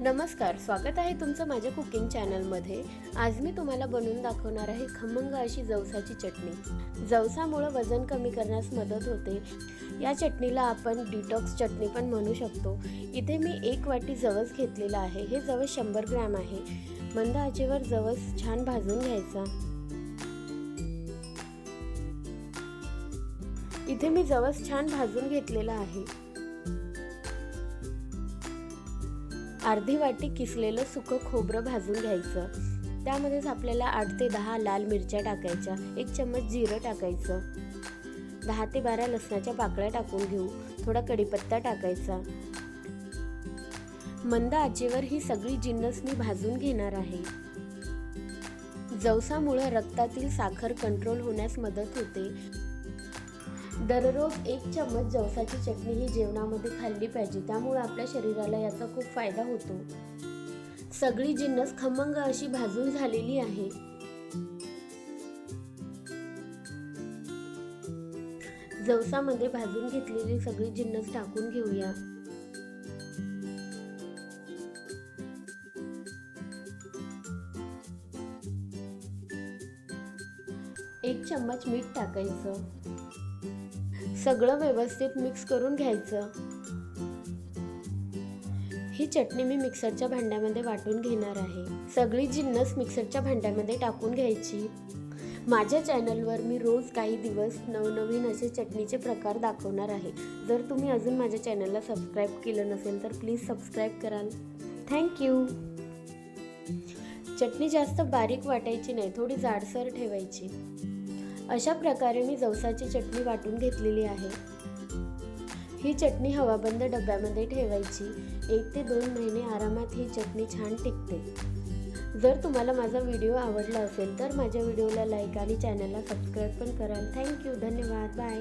नमस्कार स्वागत आहे तुमचं माझ्या कुकिंग चॅनलमध्ये. आज मी तुम्हाला बनवून दाखवणार आहे खमंग अशी जवसाची चटणी. जवसामुळं वजन कमी करण्यास मदत होते. या चटणीला आपण डिटॉक्स चटणी पण म्हणू शकतो. इथे मी एक वाटी जवस घेतलेला आहे. हे जवस शंभर ग्रॅम आहे. मंद आचेवर जवस छान भाजून घ्यायचा. इथे मी जवस छान भाजून घेतलेला आहे. अर्धी वाटी किसलेलं सुकं खोबरं भाजून घ्यायचं. त्यामध्येच आपल्याला आठ ते दहा लाल मिरच्या टाकायच्या एक चम्मच जिरं टाकायचं. दहा ते बारा लसणाच्या पाकळ्या टाकून घेऊ थोडा कढीपत्ता टाकायचा. मंद आचेवर ही सगळी जिन्नस मी भाजून घेणार आहे. जवसामुळं रक्तातील साखर कंट्रोल होण्यास मदत होते. दररोज एक चम्मच जवसाची चटणी ही जेवणामध्ये खाल्ली पाहिजे. त्यामुळे आपल्या शरीराला याचा खूप फायदा होतो. सगळी जिन्नस खमंग अशी भाजून झालेली आहे. जवसामध्ये भाजून घेतलेली सगळी जिन्नस टाकून घेऊया. एक चम्मच मीठ टाकायचं. सगळं व्यवस्थित मिक्स करून घ्यायचं. ही चटणी मी मिक्सरच्या भांड्यामध्ये वाटून घेणार आहे. सगळी जिन्नस मिक्सरच्या भांड्यामध्ये टाकून घ्यायची. माझ्या चॅनलवर मी रोज काही दिवस नवनवीन असे चटणीचे प्रकार दाखवणार आहे. जर तुम्ही अजून माझ्या चॅनलला सबस्क्राईब केलं नसेल तर प्लीज सबस्क्राईब कराल. थँक्यू चटणी जास्त बारीक वाटायची नाही थोडी जाडसर ठेवायची. अशा प्रकारे मी जवसाची चटणी वाटून घेतलेली आहे. ही चटणी हवाबंद डब्यामध्ये ठेवायची. एक ते दोन महिने आरामात ही चटणी छान टिकते. जर तुम्हाला माझा व्हिडिओ आवडला असेल तर माझ्या व्हिडिओला लाईक आणि चॅनलला सबस्क्राईब पण कराल. थँक्यू. धन्यवाद. बाय.